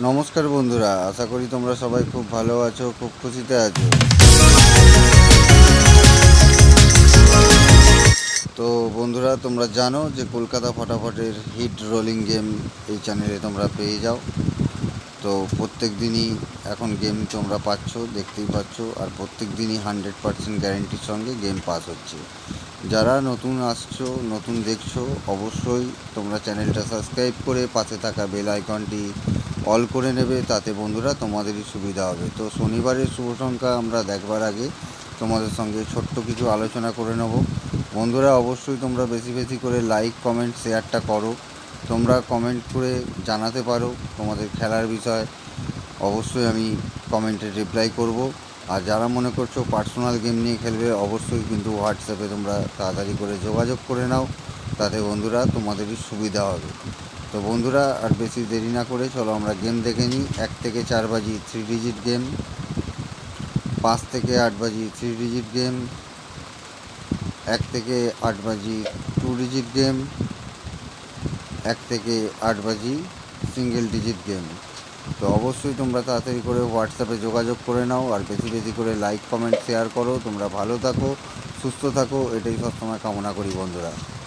নমস্কার বন্ধুরা, আশা করি তোমরা সবাই খুব ভালো আছো, খুব খুশিতে আছো। তো বন্ধুরা, তোমরা জানো যে কলকাতা ফটাফটের হিট রোলিং গেম এই চ্যানেলে তোমরা পেয়ে যাও। তো প্রত্যেক দিনই এখন গেম তোমরা পাচ্ছ, দেখতেই পাচ্ছ, আর প্রত্যেক দিনই হান্ড্রেড পার্সেন্ট গ্যারেন্টির সঙ্গে গেম পাস হচ্ছে। যারা নতুন আসছো, নতুন দেখছ, অবশ্যই তোমরা চ্যানেলটা সাবস্ক্রাইব করে পাশে থাকা বেল আইকনটি অল করে নেবে, তাতে বন্ধুরা তোমাদেরই সুবিধা হবে। তো শনিবারের শুভ সংখ্যা আমরা দেখবার আগে তোমাদের সঙ্গে ছোট্ট কিছু আলোচনা করে নেব। বন্ধুরা, অবশ্যই তোমরা বেশি বেশি করে লাইক কমেন্ট শেয়ারটা করো। তোমরা কমেন্ট করে জানাতে পারো তোমাদের খেলার বিষয়। অবশ্যই আমি কমেন্টে রিপ্লাই করব। আর যারা মনে করছ পার্সোনাল গেম নিয়ে খেলবে, অবশ্যই কিন্তু হোয়াটসঅ্যাপে তোমরা তাড়াতাড়ি করে যোগাযোগ করে নাও। তাতে বন্ধুরা তোমাদেরই সুবিধা হবে। তো বন্ধুরা, আর বেশি দেরি না করে চলো আমরা গেম দেখে নিই। এক থেকে চার বাজি থ্রি ডিজিট গেম পাঁচ থেকে আট বাজি থ্রি ডিজিট গেম এক থেকে আট বাজি টু ডিজিট গেম এক থেকে আট বাজি সিঙ্গেল ডিজিট গেম তো অবশ্যই তোমরা তাড়াতাড়ি করে হোয়াটসঅ্যাপে যোগাযোগ করে নাও আর বেশি বেশি করে লাইক কমেন্ট শেয়ার করো। তোমরা ভালো থাকো, সুস্থ থাকো। এটাই সবসময় কামনা করি বন্ধুরা।